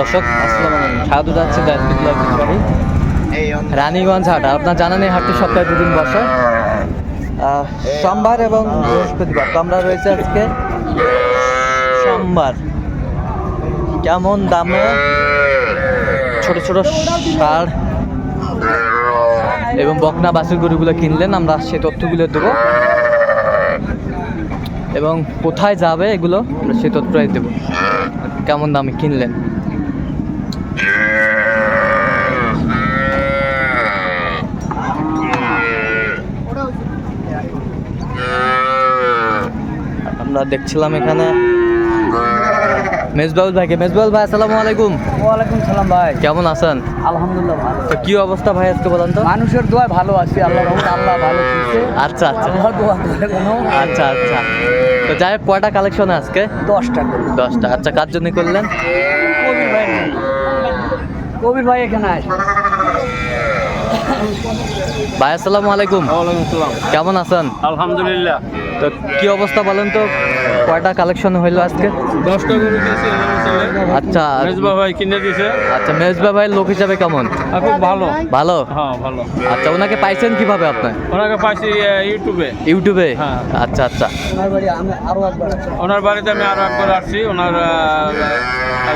দর্শক সাধু যাচ্ছে রানীগঞ্জ হাট, আপনার জানা নেই হাটটি সপ্তাহে দুদিন বসে। সোমবার এবং বৃহস্পতিবার। তো আমরা রয়েছে আজকে সোমবার। কেমন দামে ছোট ছোট সার এবং বকনা বাছুর গরুগুলো কিনলেন, আমরা সে তথ্যগুলো দেবো। এবং কোথায় যাবে এগুলো, আমরা সে তথ্যটাই দেবো। কেমন দামে কিনলেন? আমরা দেখছিলাম এখানে। মেজবাউল ভাইকে। মেজবাউল ভাই আসসালামু আলাইকুম। ওয়ালাইকুম সালাম ভাই। কেমন আছেন? আলহামদুলিল্লাহ ভালো তো কি অবস্থা ভাই আজকে বলেন তো? মানুষের দোয়া ভালো আছি আল্লাহ রহমত আল্লাহ ভালো দিচ্ছে আচ্ছা আচ্ছা। আল্লাহ দোয়া করে কোনো আচ্ছা আচ্ছা। তো যাই হোক কয়টা কালেকশন আজকে? দশটা। করে দশটা। আচ্ছা কার জন্য করলেন? কবির ভাই। কবির ভাই এখানে আস ভাই আসসালামু আলাইকুম। ওয়ালাইকুম আসসালাম কেমন আছেন? আলহামদুলিল্লাহ। তো কি অবস্থা বলেন তো? কয়টা কালেকশন হইল আজকে? দশটা গরু আচ্ছা। মেজবা ভাই কিনে দিয়েছে। আচ্ছা মেজবা ভাই লোক হিসাবে কেমন? খুব ভালো। ভালো? হ্যাঁ ভালো। আচ্ছা ওনাকে পাইছেন কীভাবে আপনি? ওনাকে পাইছি ইউটিউবে। ইউটিউবে? হ্যাঁ। আচ্ছা আচ্ছা। ওনার বাড়িতে আমি আরও একবার আসছি। ওনার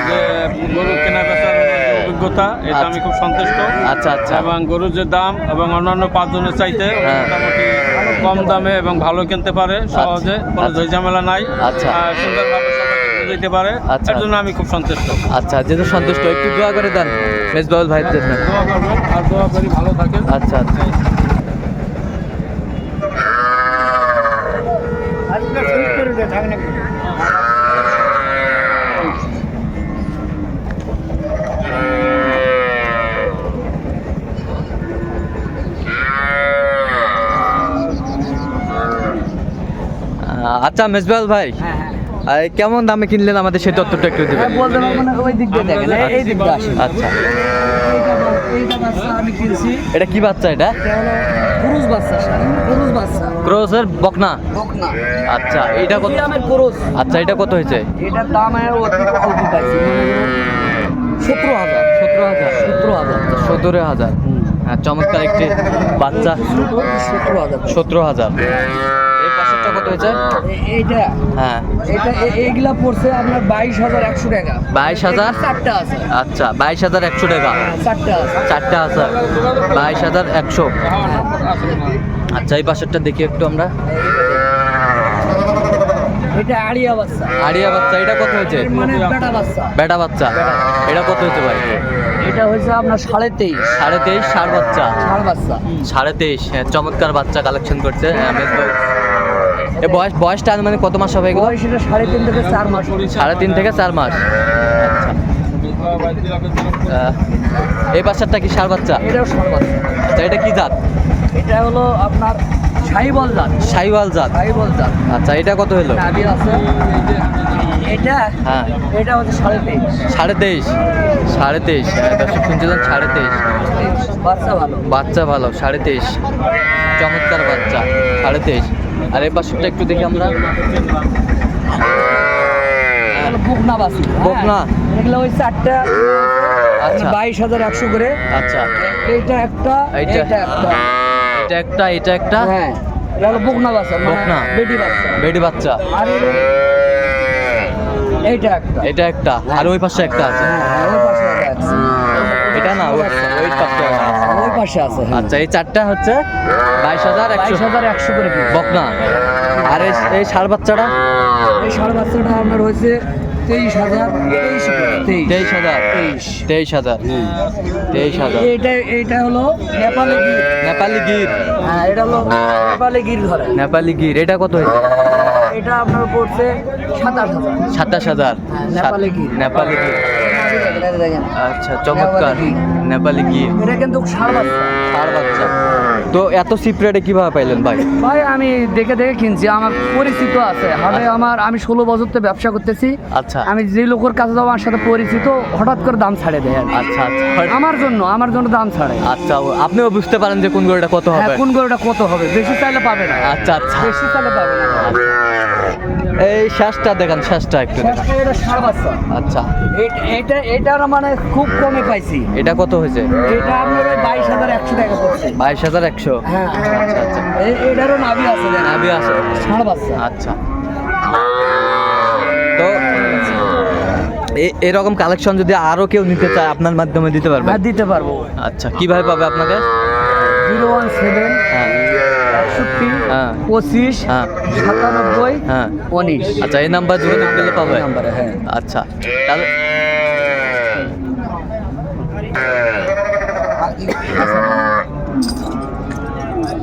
যে গরু কেনা যে অভিজ্ঞতা এটা আমি খুব সন্তুষ্ট। আচ্ছা আচ্ছা। এবং গরুর যে দাম এবং অন্যান্য পাঁচজনের চাইতে হ্যাঁ। মোটামুটি কম দামে এবং ভালো কিনতে পারে সহজে কোনো আচ্ছা। ঝই ঝামেলা নাই। আচ্ছা। সুন্দরভাবে দিতে পারে আচ্ছা। জন্য আমি খুব সন্তুষ্ট। আচ্ছা যেহেতু সন্তুষ্ট একটু দোয়া করে দেন মেজবাউল ভাইয়ের জন্য। দোয়া করবেন আর দোয়া করি ভালো থাকেন। আচ্ছা আচ্ছা। আহ, আচ্ছা মেজবাউল ভাই হ্যাঁ হ্যাঁ। ভাই কেমন দামে কিনলেন আমাদের সেই তথ্যটা একটু হ্যাঁ, দেবেন আসেন। আচ্ছা। আমি কিনছি। এটা কি বাচ্চা এটা? এটা বাচ্চা বাচ্চা। বকনা? বকনা। আচ্ছা এটা কত আচ্ছা এটা কত হয়েছে? এটার দাম সতেরো হাজার। সতেরো হাজার? সতেরো হাজার। সতেরো হাজার। হ্যাঁ চমৎকার একটি বাচ্চা। সতেরো হাজার। সতেরো হাজার। এই কত হয়েছে? এইটা। হ্যাঁ। এটা এইগুলা পড়ছে আপনার বাইশ হাজার একশো টাকা। বাইশ হাজার? চারটা আছে। আচ্ছা বাইশ হাজার একশো টাকা। চারটা আছে। চারটা আছে। বাইশ হাজার একশো। আচ্ছা এই পাশেরটা দেখি একটু আমরা। এটা আড়িয়া বাচ্চা। আড়িয়া বাচ্চা এটা কত হয়েছে? মানে বেটা বাচ্চা। বেটা বাচ্চা। এটা কত হয়েছে ভাই? এটা হয়েছে আপনার সাড়ে তেইশ। সাড়ে তেইশ ষাট বাচ্চা। বাচ্চা। সাড়ে তেইশ হ্যাঁ চমৎকার বাচ্চা কালেকশন করছে। হ্যাঁ। এ বয়স বয়সটা মানে কত মাস হবে এগুলো? সাড়ে তিন থেকে চার মাস। সাড়ে তিন থেকে চার মাস। আচ্ছা। এই বাচ্চাটা কি সার বাচ্চা? এটাও ষাড় বাচ্চা। আচ্ছা এটা কি জাত? এটা হলো আপনার সাইবল জাত। সাইওয়াল জাত। সাইবল জাত। আচ্ছা এটা কত হলো? আছে। এটা হ্যাঁ। এটা হচ্ছে সাড়ে তেইশ। সাড়ে তেইশ। সাড়ে তেইশ। হ্যাঁ, দর্শক শুনছিলেন সাড়ে তেইশ। বাচ্চা ভালো। বাচ্চা ভালো সাড়ে তেইশ। চমৎকার বাচ্চা সাড়ে তেইশ। আর এই পাশেরটা একটু দেখি আমরা। এগুলো বকনা বাসি বকনা? এগুলো ওই চারটা আচ্ছা। বাইশ হাজার একশো করে। আচ্ছা। এইটা একটা এইটা? একটা। এটা একটা এটা একটা? হ্যাঁ। এটা হলো বকনা বাচ্চা বকনা? বেটি বাচ্চা বেডি বাচ্চা। আর এইটা একটা। এটা একটা। আর ওই পাশে একটা আছে। হ্যাঁ হ্যাঁ ওই পাশে একটা আছে। এটা না ওই পাশে আছে। পাশে আছে হ্যাঁ। আচ্ছা এই চারটা হচ্ছে বাইশ হাজার একশো হাজার একশো করে। বকনা। আর এই ষাড় বাচ্চাটা? এই ষাড় বাচ্চাটা আপনার হয়েছে তেইশ হাজার তেইশ হাজার। তেইশ। তেইশ হাজার। তেইশ হাজার। এইটা এইটা হলো নেপালি গির। নেপালি গির। হ্যাঁ এটা হলো নেপালি গির ধরে। নেপালি গির এটা কত হয়েছে? এটা আপনার পড়ছে সাতাশ হাজার। সাতাশ হাজার। হ্যাঁ, নেপালি গির। নেপালি গির। এটা আচ্ছা চমৎকার। নেপালি গির এটা কিন্তু ষাড় বাচ্চা। ষাড় বাচ্চা। তো এত চিপ রেটে কীভাবে পাইলেন ভাই? ভাই আমি দেখে দেখে কিনছি। আমার পরিচিত আছে। হাটে আমার আমি ষোলো বছর তো ব্যবসা করতেছি। আচ্ছা। আমি যে লোকের কাছে যাব আমার সাথে পরিচিত হঠাৎ করে দাম ছাড়ে দেয় আচ্ছা আচ্ছা। আমার জন্য আমার জন্য দাম ছাড়ে। আচ্ছা আপনিও বুঝতে পারেন যে কোন গরুটা কত হ্যাঁ হবে। কোন গরুটা কত হবে? বেশি চাইলে পাবে না। আচ্ছা আচ্ছা। বেশি চাইলে পাবে না। আচ্ছা। এই শ্বাসটা দেখান শ্বাসটা একটু এটা আচ্ছা। এটা এটার মানে খুব কমে পাইছি এটা কত হয়েছে? এটা আপনার বাইশ হাজার একশো টাকা পড়ছে। বাইশ হাজার একশো? হ্যাঁ। আচ্ছা আচ্ছা। এটারও নাভি আছে। নাভি আছে। বাচ্চা। আচ্ছা। তো এরকম কালেকশন যদি আরও কেউ নিতে চায় আপনার মাধ্যমে দিতে পারবে? হ্যাঁ দিতে পারব। আচ্ছা কীভাবে পাবে আপনাকে? জিরো ওয়ান সেভেন হ্যাঁ। একষট্টি। পঁচিশ হ্যাঁ। সাতানব্বই হ্যাঁ। উনিশ। আচ্ছা এই নাম্বার যোগাযোগ করলে পাবে। হ্যাঁ। আচ্ছা তাহলে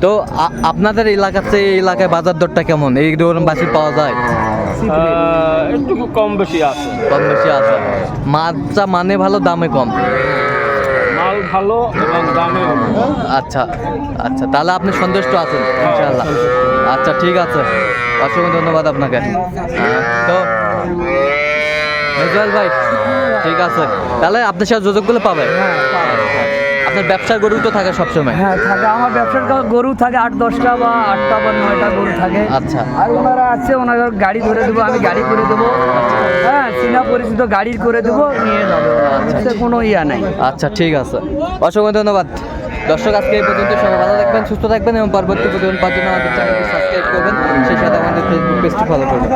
তো আপনাদের এলাকাতে এলাকায় বাজার দরটা কেমন? এই ধরুন বাসি পাওয়া যায়? একটু কম বেশি আছে। কম বেশি আছে। মাছটা মানে ভালো দামে কম? ভালো এবং দামে আচ্ছা আচ্ছা তাহলে আপনি সন্তুষ্ট আছেন ইনশাআল্লাহ। আচ্ছা ঠিক আছে। অসংখ্য ধন্যবাদ আপনাকে। হ্যাঁ, তো মেজুয়াল ভাই ঠিক আছে। তাহলে আপনার সাথে যোগাযোগ করলে পাবে আপনার ব্যবসার গরু তো থাকে সবসময়? হ্যাঁ থাকে। আমার ব্যবসার গরু থাকে আট দশটা বা আটটা বা নয়টা গরু থাকে। আচ্ছা। আর ওনারা আছে ওনারা গাড়ি ধরে দেবো আমি গাড়ি করে দেবো। হ্যাঁ চীনা পরিচিত গাড়ি করে দেবো নিয়ে যাবে। আচ্ছা। কোনো ইয়া নাই। আচ্ছা ঠিক আছে। অসংখ্য ধন্যবাদ। দর্শক আজকে এই পর্যন্ত সবাই ভালো থাকবেন সুস্থ থাকবেন এবং পরবর্তী প্রতিদিন জন্য আমাদের চ্যানেলটি সাবস্ক্রাইব করবেন। সেই সাথে আমাদের ফেসবুক পেজটি ফলো করবেন।